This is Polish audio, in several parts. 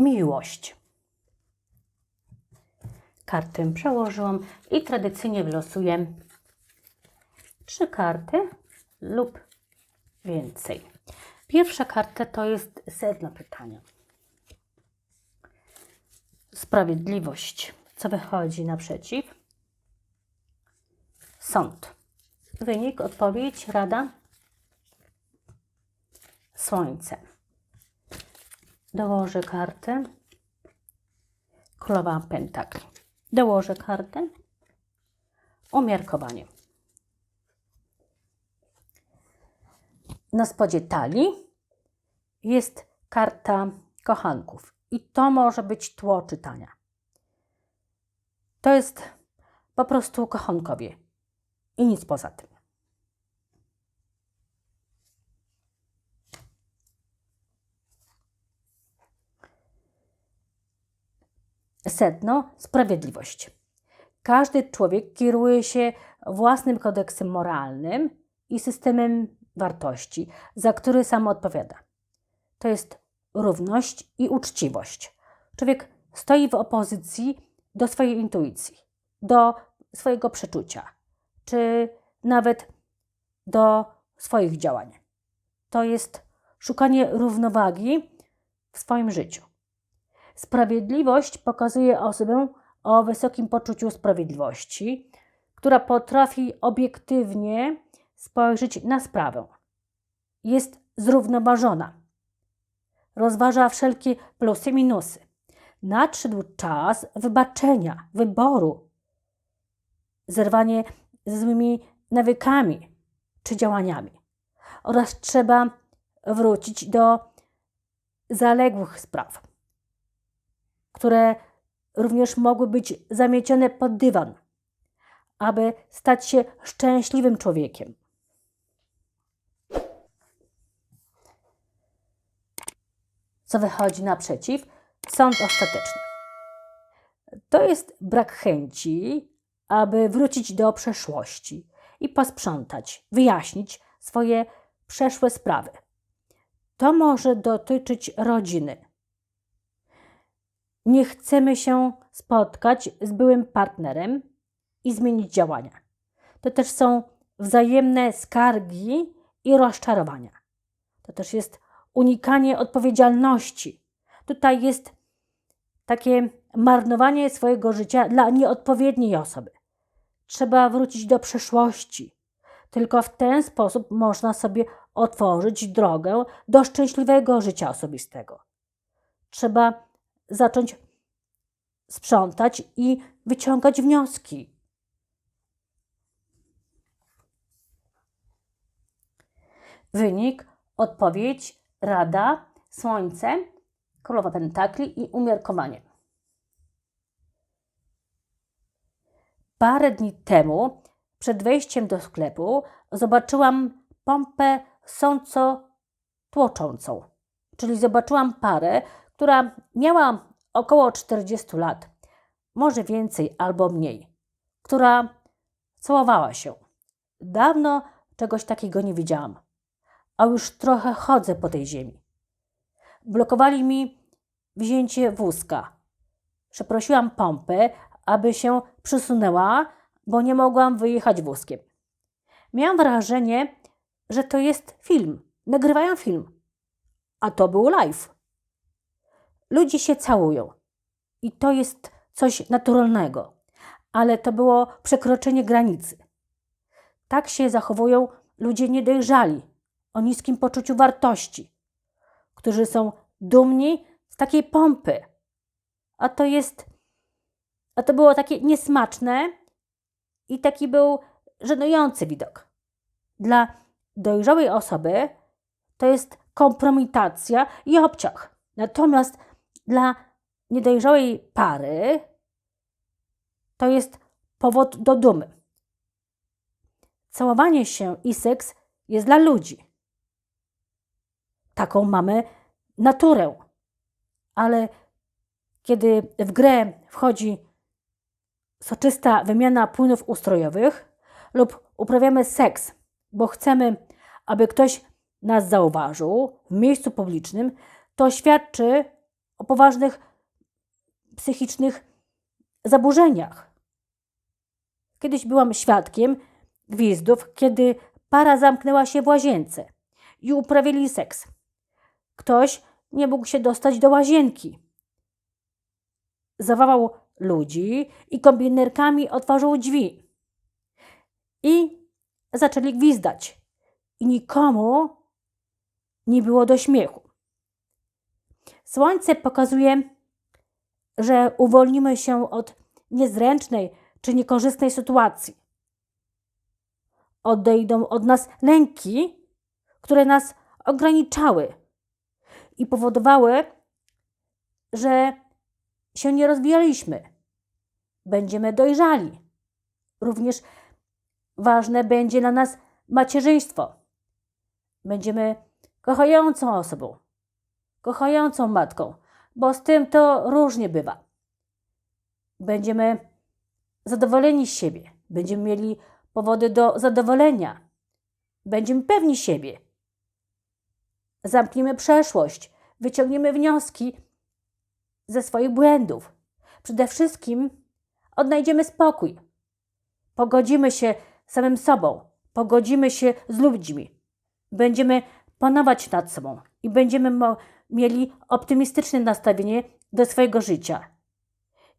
miłość. Kartę przełożyłam i tradycyjnie wylosuję trzy karty lub więcej. Pierwsza karta to jest sedno pytania. Sprawiedliwość. Co wychodzi naprzeciw? Sąd. Wynik, odpowiedź, rada? Słońce. Dołożę kartę. Królowa Pentakli. Dołożę kartę. Umiarkowanie. Na spodzie talii jest karta kochanków. I to może być tło czytania. To jest po prostu kochankowie. I nic poza tym. Sedno sprawiedliwość. Każdy człowiek kieruje się własnym kodeksem moralnym i systemem wartości, za który sam odpowiada. To jest równość i uczciwość. Człowiek stoi w opozycji do swojej intuicji, do swojego przeczucia, czy nawet do swoich działań. To jest szukanie równowagi w swoim życiu. Sprawiedliwość pokazuje osobę o wysokim poczuciu sprawiedliwości, która potrafi obiektywnie spojrzeć na sprawę. Jest zrównoważona. Rozważa wszelkie plusy i minusy. Nadszedł czas wybaczenia, wyboru, zerwanie ze złymi nawykami czy działaniami. Oraz trzeba wrócić do zaległych spraw, które również mogły być zamiecione pod dywan, aby stać się szczęśliwym człowiekiem. Co wychodzi naprzeciw? Sąd ostateczny. To jest brak chęci, aby wrócić do przeszłości i posprzątać, wyjaśnić swoje przeszłe sprawy. To może dotyczyć rodziny. Nie chcemy się spotkać z byłym partnerem i zmienić działania. To też są wzajemne skargi i rozczarowania. To też jest unikanie odpowiedzialności. Tutaj jest takie marnowanie swojego życia dla nieodpowiedniej osoby. Trzeba wrócić do przeszłości. Tylko w ten sposób można sobie otworzyć drogę do szczęśliwego życia osobistego. Trzeba zacząć sprzątać i wyciągać wnioski. Wynik, odpowiedź, rada, słońce, królowa pentakli i umiarkowanie. Parę dni temu, przed wejściem do sklepu, zobaczyłam pompę sąco tłoczącą. Czyli zobaczyłam parę, która miała około 40 lat, może więcej albo mniej, która całowała się. Dawno czegoś takiego nie widziałam, a już trochę chodzę po tej ziemi. Blokowali mi wzięcie wózka. Przeprosiłam pompę, aby się przysunęła, bo nie mogłam wyjechać wózkiem. Miałam wrażenie, że to jest film. Nagrywają film. A to był live. Ludzie się całują. I to jest coś naturalnego. Ale to było przekroczenie granicy. Tak się zachowują ludzie niedojrzali, o niskim poczuciu wartości, którzy są dumni z takiej pompy. A to jest. A to było takie niesmaczne i taki był żenujący widok. Dla dojrzałej osoby to jest kompromitacja i obciach. Natomiast dla niedojrzałej pary to jest powód do dumy. Całowanie się i seks jest dla ludzi. Taką mamy naturę. Ale kiedy w grę wchodzi soczysta wymiana płynów ustrojowych lub uprawiamy seks, bo chcemy, aby ktoś nas zauważył w miejscu publicznym, to świadczy o poważnych psychicznych zaburzeniach. Kiedyś byłam świadkiem gwizdów, kiedy para zamknęła się w łazience i uprawili seks. Ktoś nie mógł się dostać do łazienki. Zawołał ludzi i kombinerkami otworzył drzwi. I zaczęli gwizdać. I nikomu nie było do śmiechu. Słońce pokazuje, że uwolnimy się od niezręcznej czy niekorzystnej sytuacji. Odejdą od nas lęki, które nas ograniczały i powodowały, że się nie rozwijaliśmy. Będziemy dojrzali. Również ważne będzie dla nas macierzyństwo. Będziemy kochającą osobą, kochającą matką, bo z tym to różnie bywa. Będziemy zadowoleni z siebie, będziemy mieli powody do zadowolenia, będziemy pewni siebie. Zamkniemy przeszłość, wyciągniemy wnioski ze swoich błędów. Przede wszystkim odnajdziemy spokój. Pogodzimy się samym sobą, pogodzimy się z ludźmi. Będziemy panować nad sobą i będziemy mieli optymistyczne nastawienie do swojego życia.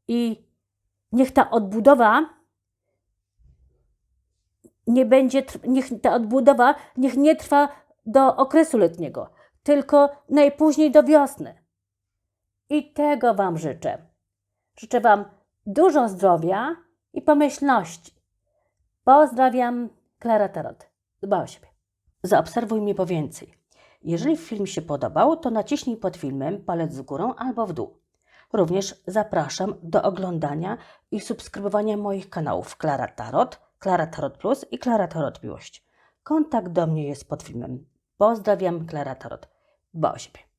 I niech ta odbudowa nie będzie, niech ta odbudowa niech nie trwa do okresu letniego, tylko najpóźniej do wiosny. I tego Wam życzę. Życzę Wam dużo zdrowia i pomyślności. Pozdrawiam, Klara Tarot. Dba o siebie. Zaobserwuj mnie po więcej. Jeżeli film się podobał, to naciśnij pod filmem palec w górę albo w dół. Również zapraszam do oglądania i subskrybowania moich kanałów Klara Tarot, Klara Tarot Plus i Klara Tarot Miłość. Kontakt do mnie jest pod filmem. Pozdrawiam, Klara Tarot. Dba o siebie.